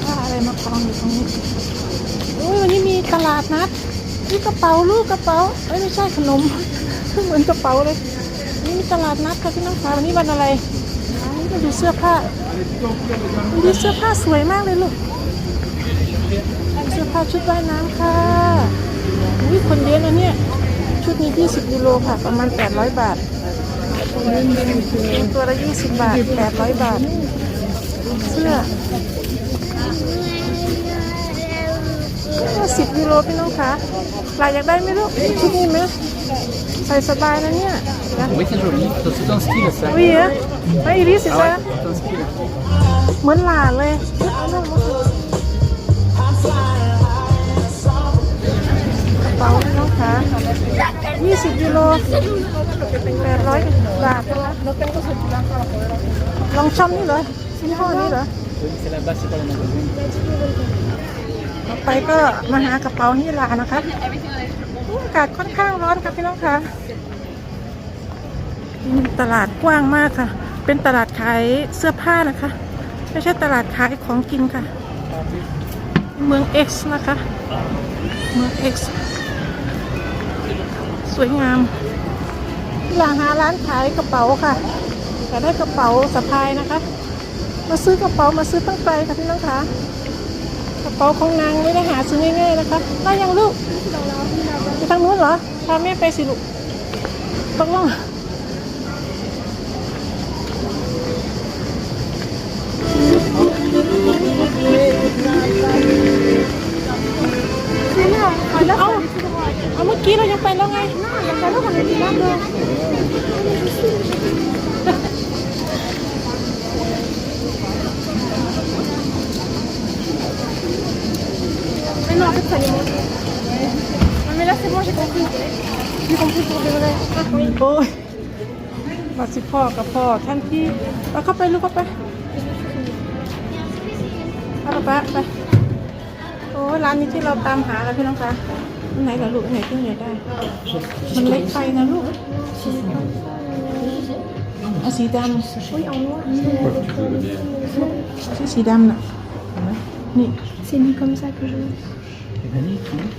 ผ้าอะไรมากองอยู่ตรงนี้โอ้ยวันนี้มีตลาดนัดนี่กระเป๋าลูกกระเป๋าเอ้ยไม่ใช่ขนม เหมือนกระเป๋าเลยนี่มีตลาดนัดค่ะพี่น้องคะวันนี้วันอะไรนี่มาดูเสื้อผ้าดูเสื้อผ้าสวยมากเลยลูกเสื้อผ้าชุดว่ายน้ำค่ะอุ้ยคนเยอะนะเนี่ยชุดนี้20ยูโรค่ะประมาณ 800 บาทตัวละ20 บาท 800 บาท เสื้อ สิบยูโรพี่น้องคะลายอยากได้ไหมลูกชุดนี้ไหมใส่สบายนะเนี่ยนะ Oui, c'est joli. Ça, C'est un style, ça. วีอะไม่อีริสิ Ah จ๊ะ ouais, c'est un style. เหมือนหลานเลยเอาลูกมาสิกระเป๋าพี่น้องคะ20ยูโร800บาทนะคะลองชมนี่เลยชิ้นห่อนี่เหรอ ต่อไปก็มาหากระเป๋าที่ร้านะคะอุ๊ยอากาศค่อนข้างร้อนค่ะพี่น้องคะตลาดกว้างมากค่ะ เป็นตลาดขายเสื้อผ้านะคะ ไม่ใช่ตลาดขายของกินค่ะ เมือง X นะคะ เมือง X สวยงามอยากหาร้านขายกระเป๋าค่ะอยากได้กระเป๋าสะพายนะคะ มาซื้อกระเป๋ามาซื้อตั้งใจค่ะพี่น้องคะกระเป๋าของนางไม่ได้หาซื้อง่ายๆนะคะได้ยังลูกไปทางนู้นเหรอพาแม่ไปสิลูกต้องลองเอาเอาเมื่อกี้เรายังไปแล้วไงยังไปแล้วคนอื่นบ้างเลย non, en fait, ça les mange. Non, mais là, c'est bon, j'ai compris. J'ai compris pour de vrai. Ah, oui. โอ้ยมาสิพ่อกับพ่อท่านพี่เอาเข้าไปลูกเข้าไปเอาละปะไปโอ้ยร้านนี้ที่เราตามหาแล้วพี่น้องคะอันไหนเหรอลูกอันไหนที่อยากได้ มันเล็กไปนะลูกเอาสีดำ Oui, en noir. ที่สีดำน่ะเห็นไหมนี่ C'est mis comme ça que je veux. C'est magnifique, hein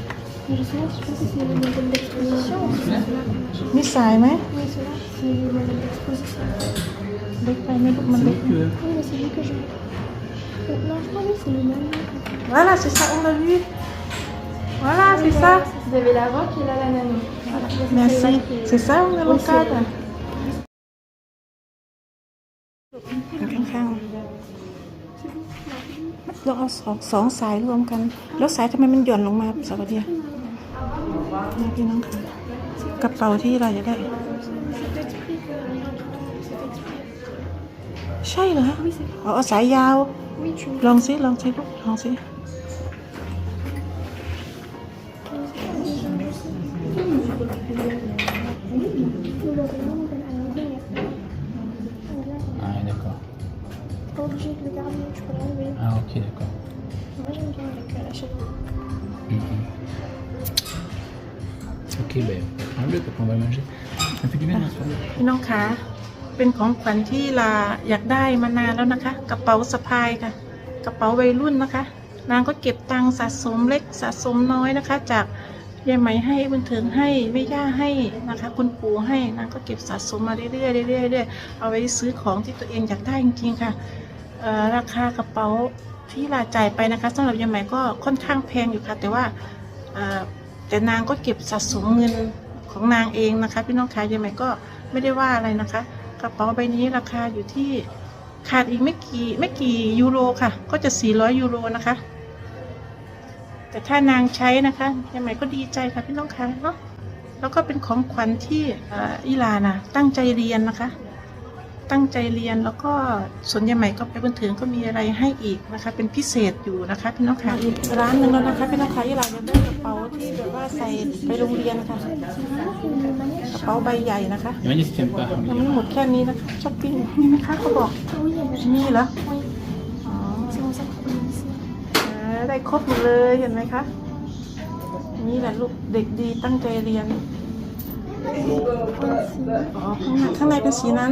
Mais je sais pas, je sais pas si c'est le modèle d'exposition ou si c'est celui-là. มีสายไหม Oui, celui-là, c'est le modèle d'exposition. เล็กไปไหมลูกมัน C'est เล็ก lui que... Oui, mais c'est lui que je veux. Euh, non, je crois que c'est le même. Voilà c'est ça on l'a vu Voilà c'est ça Vous avez la rock et là la nano. Voilà. Merci c'est ça on a le ๆเราเอาสองสองสายรวมกัน แล้วสายทำไมมันหย่อนลงมาสวัสดีนี่พี่น้องค่ะกระเป๋าที่เราจะได้ C'est exprès que. C'est exprès. ใช่เหรออ๋อเอาสายยาว Oui, tu mets. ลองสิลองสิลูกลองสิ Le rayon, à l'envers. Ah, ouais, d'accord. T'es pas obligé de le garder, tu peux l'enlever. Ah, ok, d'accord. Moi, j'aime bien avec euh, la chevelure. Mhm. Ok, ben, enlève parce qu'on va manger. Ça fait du bien, hein, ça. พี่น้องคะเป็นของขวัญที่ลาอยากได้มานานแล้วนะคะ กระเป๋าสะพายค่ะ กระเป๋าวัยรุ่นนะคะ นางก็เก็บตังค์สะสมเล็กสะสมน้อยนะคะ จากยายไหมให้บุญถึงให้แม่ย่าให้นะคะ คุณปู่ให้นางก็เก็บสะสมมาเรื่อยๆเรื่อยๆเรื่อยๆเอาไว้ซื้อของที่ตัวเองอยากได้จริงๆค่ะเอ่อราคากระเป๋า ที่ลาจ่ายไปนะคะสำหรับยายไหม่ก็ค่อนข้างแพงอยู่ค่ะ แต่ว่าแต่นางก็เก็บสะสมเงินของนางเองนะคะ พี่น้องคะยายไหม่ก็ไม่ได้ว่าอะไรนะคะ กระเป๋าใบนี้ราคาอยู่ที่ขาดอีกไม่กี่ไม่กี่ยูโรค่ะ ก็จะ 400 ยูโรนะคะ แต่ถ้านางใช้นะคะยังไงก็ดีใจค่ะพี่น้องคะเนาะแล้วก็เป็นของขวัญที่อ่ออีหลานะตั้งใจเรียนนะคะ ตั้งใจเรียนแล้วก็ส่วนยายใหม่ก็ไปบนถึงก็มีอะไรให้อีกนะคะ เป็นพิเศษอยู่นะคะพี่น้องคะอีกร้านหนึ่งแล้วนะคะพี่น้องคะอีหลายังได้กระเป๋าที่แบบว่าใส่ไปโรงเรียนนะคะกระเป๋าใบใหญ่นะคะ Il m'a dit si tu aimes pas. ยังไม่หมดแค่นี้นะคะช้อปปิ้งนี่นะคะเขาบอก Oui, il y a déjà. มีเหรอ Oui, อ๋อ c'est mon sac pour ici. เออได้ครบหมดเลยเห็นไหมคะนี่แหละลูกเด็กดีตั้งใจเรียนอ๋อข้างในข้างในเป็นสีนั้น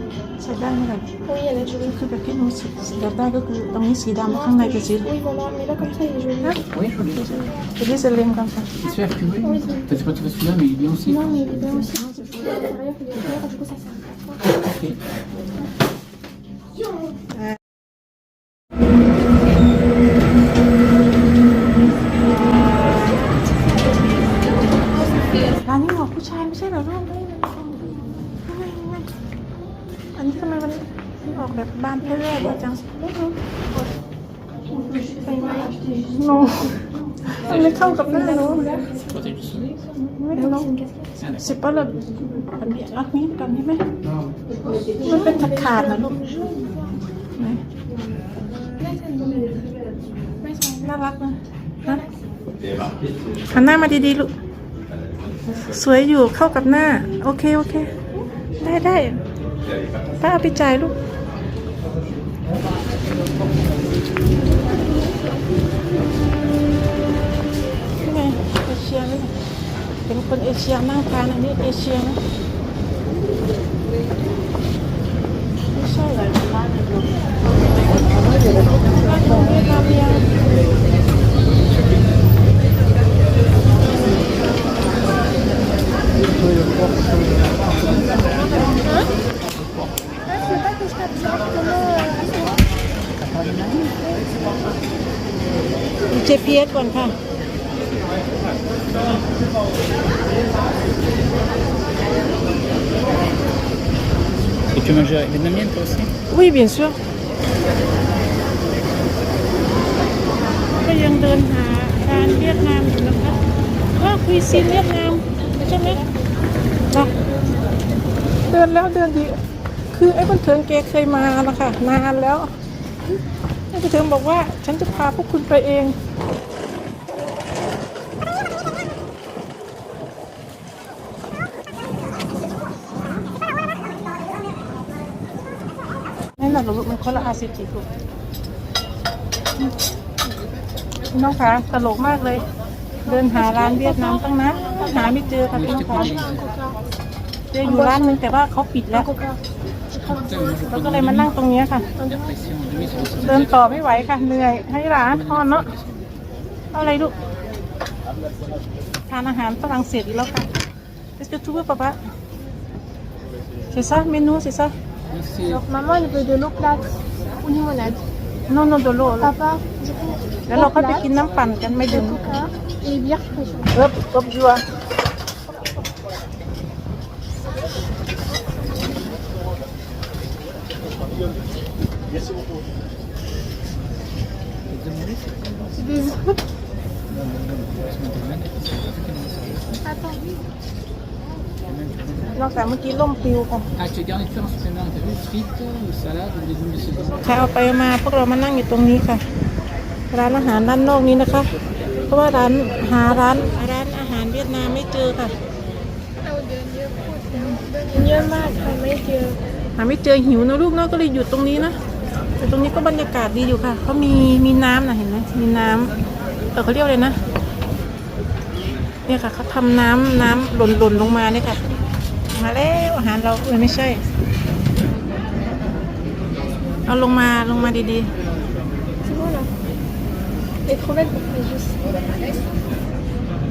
ใช้ได้ไหมล่ะ Oui, elle est jolie. คือแบบที่หนูสีสีอยากได้ก็คือตรงนี้สีดำข้างในเป็นสี Oui, voilà, mais là, comme ça, il est joli. Oui, joli. จะได้เซเลมกันค่ะ C'est celui-là que tu veux Oui, T'as pas tu veux celui-là, mais il est bien aussi. Non, mais il est bien aussi. À l'intérieur, il est clair, du coup, ça sert เข้ากับหน้าหนู Protège du soleil, ça ไม่รู้ c'est pas le อันนี้รักนี้กันใช่ไหมมันเป็นขาดขาดนะลูกไหนน่ารักนะนะหันหน้ามาดีๆลูก สวยอยู่เข้ากับหน้า โอเค โอเค ได้ได้ป้าเอาไปจ่ายลูก เป็นคนเอเชียนั่งทานอันนี้เอเชียนะไม่ใช่ร้านของเวียดนามยัง Ah, tu veux pas que je tape directement euh, ดู GPS ก่อนค่ะ Et tu manges vietnamienne toi aussi Oui bien sûr ก็ยังเดินหาร้านเวียดนามอยู่นะคะว่าคุยซีนเวียดนามใช่ไหมนะเดินแล้วเดินดีคือไอ้บันเทิงแกเคยมานะคะนานแล้วไอ้บันเทิงบอกว่าฉันจะพาพวกคุณไปเอง นั่นแหละลูกมันคนละอาสิจิลูกน้องคะตลกมากเลย เดินหาร้านเวียดนามตั้งนะหาไม่เจอค่ะพี่น้องคะเจออยู่ร้านนึงแต่ว่าเขาปิดแล้วเราก็เลยมานั่งตรงนี้ค่ะ เดินต่อไม่ไหวค่ะเหนื่อยให้ร้านทอนเนาะเอาอะไรลูกทานอาหารฝรั่งเศสอีกแล้วค่ะ Est-ce que tu veux papa C'est ça menu c'est ça Merci. Donc, maman, elle veut de l'eau plate ou limonade. Non non de l'eau Papa, du coup, แล้วเรา eau ก็ไป plate, กินน้ำปั่นกันไม่ดื่ม Coca et bière fraîche. เอิบกบยัว C'est des Attends. นอกจากเมื่อกี้ล่มปลิวค่ะ Ah, tu as garni de faire en supplément, t'as vu Frites ou salade ou légumes de saison ใครเอาไปมาพวกเรามานั่งอยู่ตรงนี้ค่ะ ร้านอาหารด้านนอกนี้นะคะ เพราะว่าร้านหาร้านร้านอาหารเวียดนามไม่เจอค่ะเยอะมากค่ะไม่เจอหาไม่เจอหิวนะลูกเนาะก็เลยหยุดตรงนี้นะแต่ตรงนี้ก็บรรยากาศดีอยู่ค่ะเขามีมีน้ำนะเห็นไหมมีน้ำเออเขาเรียกอะไรนะ เนี่ยค่ะเขาทำน้ำน้ำหล่นหล่นลงมาเนี่ยค่ะ มาแล้วอาหารเราเออไม่ใช่ เอาลงมาลงมาดีๆ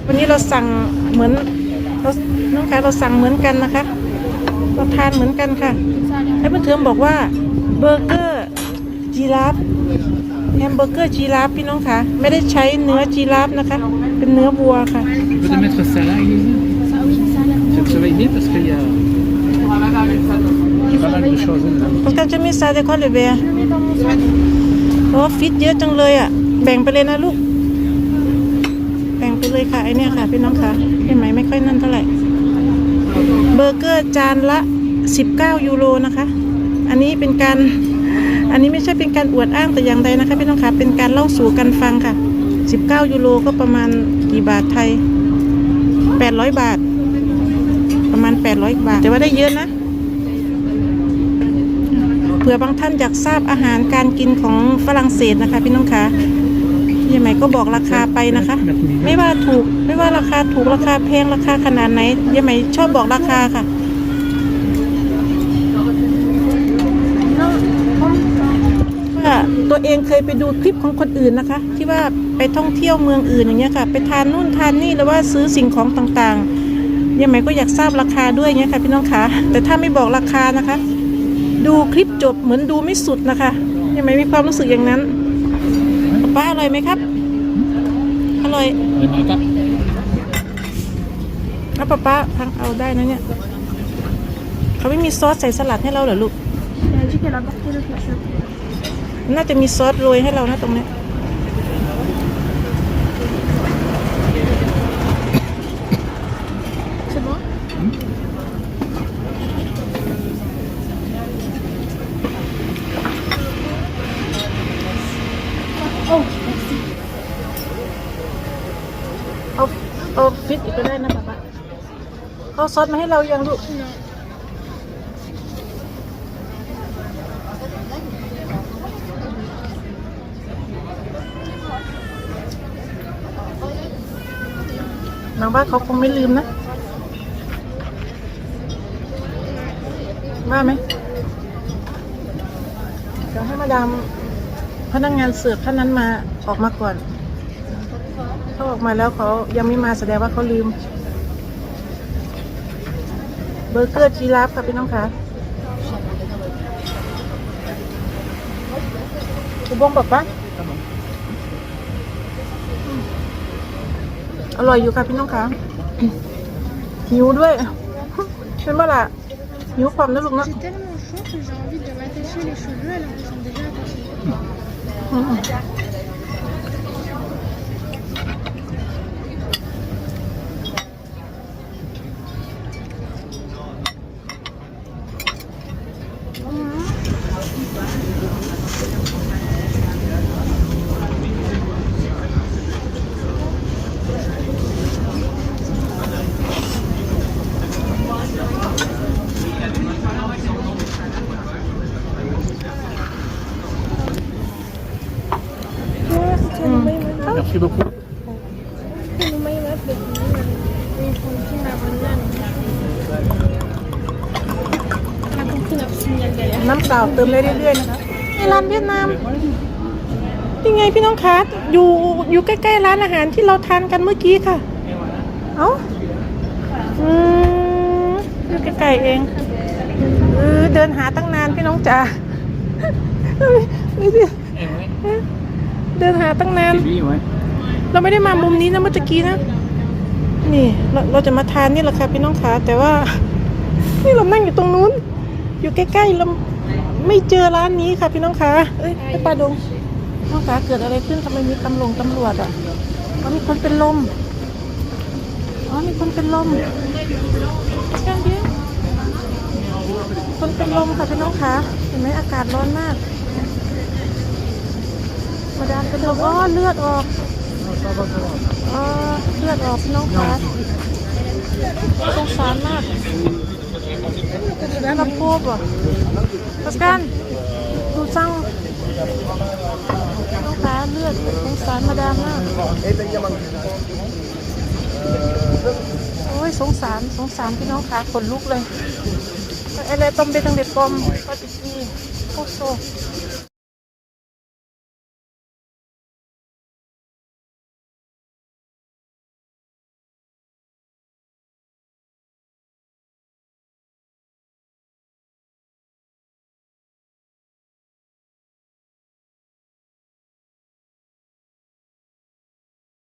วันนี้เราสั่งเหมือนเราน้องคะเราสั่งเหมือนกันนะคะ เราทานเหมือนกันค่ะไอ้เพื่อนเทิมบอกว่าเบอร์เกอร์ จีราฟ แฮมเบอร์เกอร์จีราฟพี่น้องคะไม่ได้ใช้เนื้อจีราฟนะคะ เป็นเนื้อวัวค่ะ Tu peux te mettre ça là, Elise Ça, oui, ça a l'air Ça te surveille bien parce qu'il y a... Il y a pas mal de choses là. คุณกันจะมีซาเดคอนหรือเบียร์ Je mets dans mon sac. โอ้ฟิตเยอะจังเลยอะ แบ่งไปเลยนะลูก แบ่งไปเลยค่ะไอเนี่ยค่ะพี่น้องค่ะเห็นไหมไม่ค่อยนั่นเท่าไหร่ เบอร์เกอร์จานละ 19 ยูโรนะคะ อันนี้เป็นการ อันนี้ไม่ใช่เป็นการอวดอ้างแต่อย่างใดนะคะพี่น้องคะเป็นการเล่าสู่กันฟังค่ะ 19 ยูโรก็ประมาณกี่บาทไทย 800 บาท ประมาณ 800 บาท แต่ว่าได้เยอะนะเผื่อบางท่านอยากทราบอาหารการกินของฝรั่งเศสนะคะพี่น้องคะยังไงก็บอกราคาไปนะคะ ไม่ว่าถูกไม่ว่าราคาถูกราคาแพงราคาขนาดไหนยังไงชอบบอกราคาค่ะ ว่าตัวเองเคยไปดูคลิปของคนอื่นนะคะ ที่ว่าไปท่องเที่ยวเมืองอื่นอย่างเงี้ยค่ะ ไปทานนู่นทานนี่หรือว่าซื้อสิ่งของต่างๆยังไงก็อยากทราบราคาด้วยอย่างเงี้ยค่ะพี่น้องคะแต่ถ้าไม่บอกราคานะคะ ดูคลิปจบเหมือนดูไม่สุดนะคะยังไม่มีความรู้สึกอย่างนั้นป้าอร่อยไหมครับอร่อยเลยไหมครับแล้วป้าป้าพังเอาได้นะเนี่ยเขาไม่มีซอสใส่สลัดให้เราเหรอลูก น่าจะมีซอสโรยให้เรานะตรงเนี้ย C'est bon Oh, merci. เอาเอาฟิตอีกก็ได้นะป้าป้าเขาซอสมาให้เรายังลูก ว่าเขาคงไม่ลืมนะ ว่าไหมเดี๋ยวให้มาดามพนักงานเสิร์ฟท่านนั้นมาออกมาก่อนเขาออกมาแล้วเขายังไม่มาแสดงว่าเขาลืม เบอร์เกอร์จีราฟค่ะพี่น้องคะคุณบงบอกปะ อร่อยอยู่ค่ะพี่น้องคะหิวด้วยเป็นเมื่อไหร่หิวความนะลูกเนาะ J'ai tellement chaud que j'ai envie de m'attacher les cheveux alors qu'ils sont déjà attachés. อืมอืม Merci beaucoup. On a compris notre signal d'alerte. น้ำเปล่าเติมเรื่อยๆนะคะในร้านเวียดนามยังไงพี่น้องคะอยู่อยู่ใกล้ๆร้านอาหารที่เราทานกันเมื่อกี้ค่ะ เอ้าอืมอยู่ใกล้ๆเองเออเดินหาตั้งนานพี่น้องจ๋าไม่สิเดินหาตั้งนาน Oui, ouais. เราไม่ได้มามุมนี้นะเมื่อตะกี้นะ นี่เราเราจะมาทานนี่แหละค่ะพี่น้องขาแต่ว่า นี่เรานั่งอยู่ตรงนู้น อยู่ใกล้ๆเราไม่เจอร้านนี้ค่ะพี่น้องขาเอ้ยไอ้ปลาดงน้องขาเกิดอะไรขึ้นทำไมมีตำรวจตำรวจอะอ๋อมีคนเป็นลมอ๋อมีคนเป็นลมแค่นี้คนเป็นลมค่ะพี่น้องขาเห็นไหมอากาศร้อนมาก มาดามกระเดิมอ๋อเลือดออก อ๋อเลือดออกพี่น้องคะสงสารมากแล้วกับพวกอะพัสกันดูสั่งน้องคะเลือดสงสารมาดามมากโอ้ยสงสารสงสารพี่น้องคะขนลุกเลยอะไรต้มเบตังเด็ดปอมปาติกีโคโซ